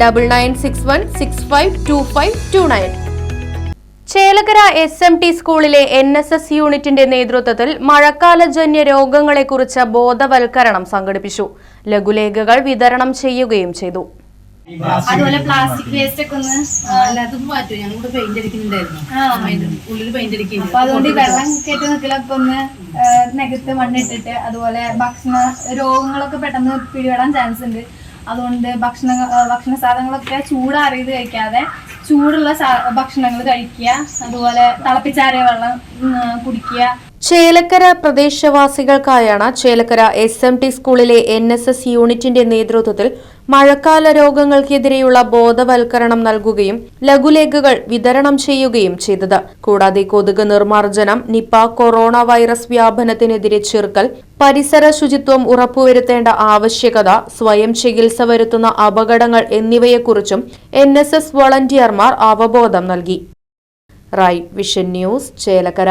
double nine six one six five two five two nine Chelakkara S M T സ്കൂളിലെ N S S യൂണിറ്റിന്റെ നേതൃത്വത്തിൽ മഴക്കാലജന്യ രോഗങ്ങളെക്കുറിച്ച് ബോധവൽക്കരണം സംഘടിപ്പിച്ചു. ലഘുലേഖകൾ വിതരണം ചെയ്യുകയും ചെയ്തു. അതുപോലെ പ്ലാസ്റ്റിക് വേസ്റ്റ് ഒക്കെ ഒന്ന് അല്ലാത്തത് മാറ്റും ഞങ്ങൾ പെയിന്റ് അടിക്കുന്നുണ്ടായിരുന്നു. ആ. ഉള്ളിൽ പെയിന്റ് അടിക്കുന്നു അപ്പൊ അതുകൊണ്ട് വെള്ളം കയറ്റി നിൽക്കലൊക്കെ ഒന്ന് നികത്ത് മണ്ണിട്ടിട്ട് അതുപോലെ ഭക്ഷണ രോഗങ്ങളൊക്കെ പെട്ടെന്ന് പിടിപെടാൻ ചാൻസ് ഉണ്ട്. അതുകൊണ്ട് ഭക്ഷണ ഭക്ഷണ സാധനങ്ങളൊക്കെ ചൂടാറിയത് കഴിക്കാതെ ചൂടുള്ള ഭക്ഷണങ്ങൾ കഴിക്കുക. അതുപോലെ തിളപ്പിച്ചാറിയ വെള്ളം കുടിക്കുക. ചേലക്കര പ്രദേശവാസികൾക്കായാണ് ചേലക്കര എസ് എം ടി സ്കൂളിലെ എൻ എസ് എസ് യൂണിറ്റിന്റെ നേതൃത്വത്തിൽ മഴക്കാല രോഗങ്ങൾക്കെതിരെയുള്ള ബോധവൽക്കരണം നൽകുകയും ലഘുലേഖകൾ വിതരണം ചെയ്യുകയും ചെയ്തത്. കൂടാതെ കൊതുക് നിർമ്മാർജനം നിപ കൊറോണ വൈറസ് വ്യാപനത്തിനെതിരെ ചെറുക്കൽ പരിസര ശുചിത്വം ഉറപ്പുവരുത്തേണ്ട ആവശ്യകത സ്വയം ചികിത്സ വരുത്തുന്ന അപകടങ്ങൾ എന്നിവയെക്കുറിച്ചും എൻ എസ് എസ് വളണ്ടിയർമാർ അവബോധം നൽകി. Right vision news Chelakkara.